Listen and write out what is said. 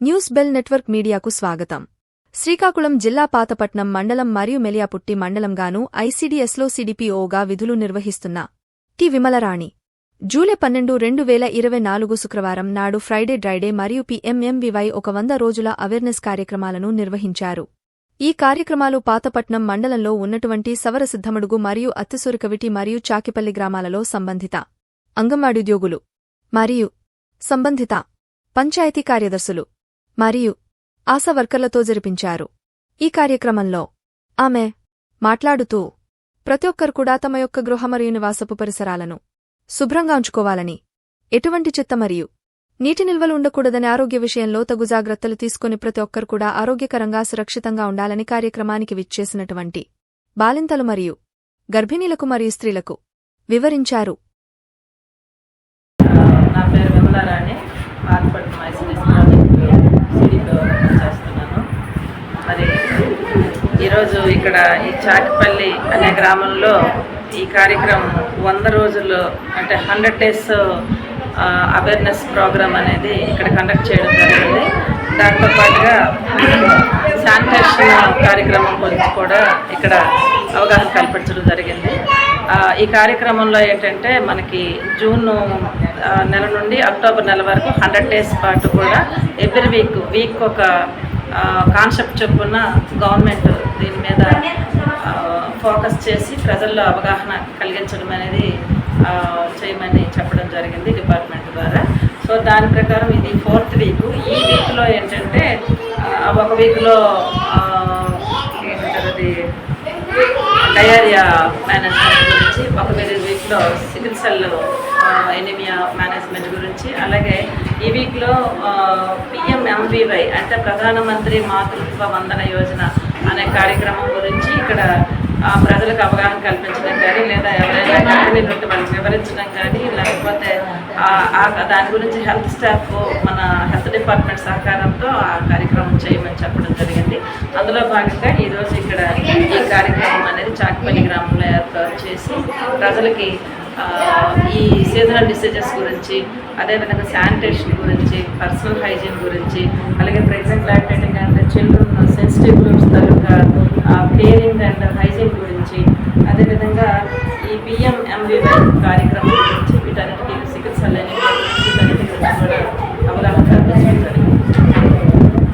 News bell network మీడియాకు స్వాగతం. శ్రీకాకుళం జిల్లా పాతపట్నం మండలం మరియు మెలియాపుట్టి మండలంగాను ఐసీడీఎస్లో సిడిపిఓగా విధులు నిర్వహిస్తున్న టి విమలరాణి. జూలై పన్నెండు రెండు వేల ఇరవై నాలుగు శుక్రవారం నాడు ఫ్రైడే డ్రైడే మరియు పీఎంఎంవివై ఒక వంద రోజుల అవేర్నెస్ కార్యక్రమాలను నిర్వహించారు. ఈ కార్యక్రమాలు పాతపట్నం మండలంలో ఉన్నటువంటి సవరసిద్ధమడుగు మరియు అత్తిసురికవిటి మరియు చాకిపల్లి గ్రామాలలో సంబంధిత అంగన్వాడీ ఉద్యోగులు మరియు సంబంధిత పంచాయతీ కార్యదర్శులు. మరియు ఆశా వర్కర్లతో జరిపించారు. ఈ కార్యక్రమంలో ఆమె మాట్లాడుతూ ప్రతి ఒక్కరు కూడా తమ యొక్క గృహ మరియు నివాసపు పరిసరాలను శుభ్రంగా ఉంచుకోవాలని ఎటువంటి చెత్త మరియు నీటి నిల్వలు ఉండకూడదని ఆరోగ్య విషయంలో తగు జాగ్రత్తలు తీసుకుని ప్రతి ఒక్కరు కూడా ఆరోగ్యకరంగా సురక్షితంగా ఉండాలని కార్యక్రమానికి విచ్చేసినటువంటి బాలింతలు మరియు గర్భిణీలకు మరియు స్త్రీలకు వివరించారు. ఈరోజు ఇక్కడ ఈ చాకిపల్లి అనే గ్రామంలో ఈ కార్యక్రమం వంద రోజుల్లో అంటే హండ్రెడ్ డేస్ అవేర్నెస్ ప్రోగ్రామ్ అనేది ఇక్కడ కండక్ట్ చేయడం జరిగింది. దాంతో పాటుగా శానిటేషన్ కార్యక్రమం గురించి కూడా ఇక్కడ అవగాహన కల్పించడం జరిగింది. ఈ కార్యక్రమంలో ఏంటంటే మనకి జూన్ నెల నుండి అక్టోబర్ నెల వరకు హండ్రెడ్ డేస్ పాటు కూడా ఎవ్రీ వీక్ వీక్ ఒక కాన్సెప్ట్ చొప్పున గవర్నమెంట్ దీని మీద ఫోకస్ చేసి ప్రజల్లో అవగాహన కలిగించడం అనేది చేయమని చెప్పడం జరిగింది డిపార్ట్మెంట్ ద్వారా. సో దాని ప్రకారం ఇది ఫోర్త్ వీక్. ఈ వీక్లో ఏంటంటే ఒక వీక్లో డయేరియా మేనేజ్మెంట్ గురించి ఒక వేరే వీక్లో సికిల్ సెల్ ఎనిమియా మేనేజ్మెంట్ గురించి అలాగే ఈ వీక్లో పిఎంఎంవివై అంటే ప్రధానమంత్రి మాతృత్వ వందన యోజన అనే కార్యక్రమం గురించి ఇక్కడ ప్రజలకు అవగాహన కల్పించడం కానీ లేదా ఎవరైనా కంపెనీలు వాళ్ళకి వివరించడం కానీ లేకపోతే దాని గురించి హెల్త్ స్టాఫ్ మన హెల్త్ డిపార్ట్మెంట్ సహకారంతో ఆ కార్యక్రమం చేయమని చెప్పడం జరిగింది. అందులో భాగంగా ఈరోజు ఇక్కడ ఈ కార్యక్రమం అనేది చాకపల్లి గ్రామంలో ఏర్పాటు చేసి ప్రజలకి ఈ సీజనల్ డిసీజెస్ గురించి అదేవిధంగా శానిటేషన్ గురించి పర్సనల్ హైజీన్ గురించి అలాగే pregnant lactate pairing and hygiene గురించి అదేవిధంగా ఈ పిఎంఎంవి కార్యక్రమం గురించి వీటన్నిటికీ సికిత్సలేని